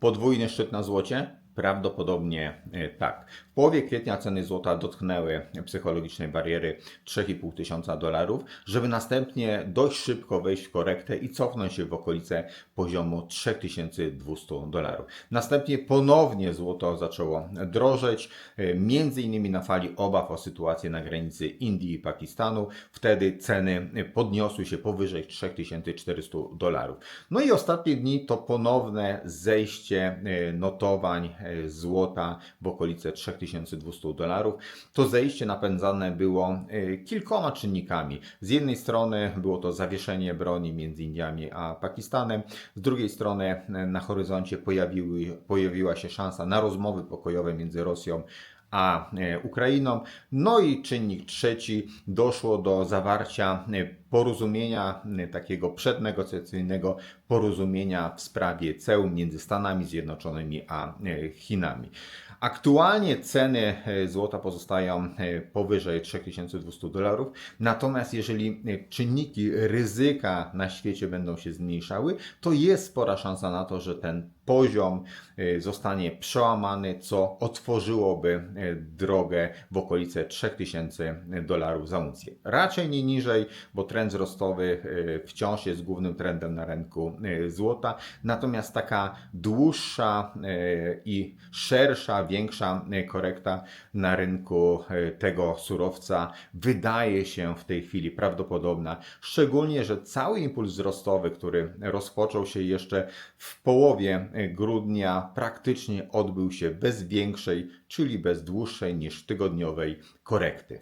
Podwójny szczyt na złocie? Prawdopodobnie e, tak. W połowie kwietnia ceny złota dotknęły psychologicznej bariery 3,5 tysiąca dolarów, żeby następnie dość szybko wejść w korektę i cofnąć się w okolice poziomu 3200 dolarów. Następnie ponownie złoto zaczęło drożeć, e, między innymi na fali obaw o sytuację na granicy Indii i Pakistanu. Wtedy ceny podniosły się powyżej 3400 dolarów. No i ostatnie dni to ponowne zejście e, notowań złota w okolice 3200 dolarów. To zejście napędzane było e, kilkoma czynnikami. Z jednej strony było to zawieszenie broni między Indiami a Pakistanem, z drugiej strony e, na horyzoncie pojawiły, pojawiła się szansa na rozmowy pokojowe między Rosją a e, Ukrainą. No i czynnik trzeci, doszło do zawarcia e, porozumienia, e, takiego przednegocjacyjnego porozumienia w sprawie ceł między Stanami Zjednoczonymi a e, Chinami. Aktualnie ceny e, złota pozostają e, powyżej 3200 dolarów, natomiast jeżeli czynniki ryzyka na świecie będą się zmniejszały, to jest spora szansa na to, że ten poziom zostanie przełamany, co otworzyłoby drogę w okolice 3000 dolarów za uncję. Raczej nie niżej, bo trend wzrostowy wciąż jest głównym trendem na rynku złota, natomiast taka dłuższa e, i szersza, większa e, korekta na rynku e, tego surowca wydaje się w tej chwili prawdopodobna, szczególnie, że cały impuls wzrostowy, który rozpoczął się jeszcze w połowie e, grudnia, praktycznie odbył się bez większej, czyli bez dłuższej niż tygodniowej korekty.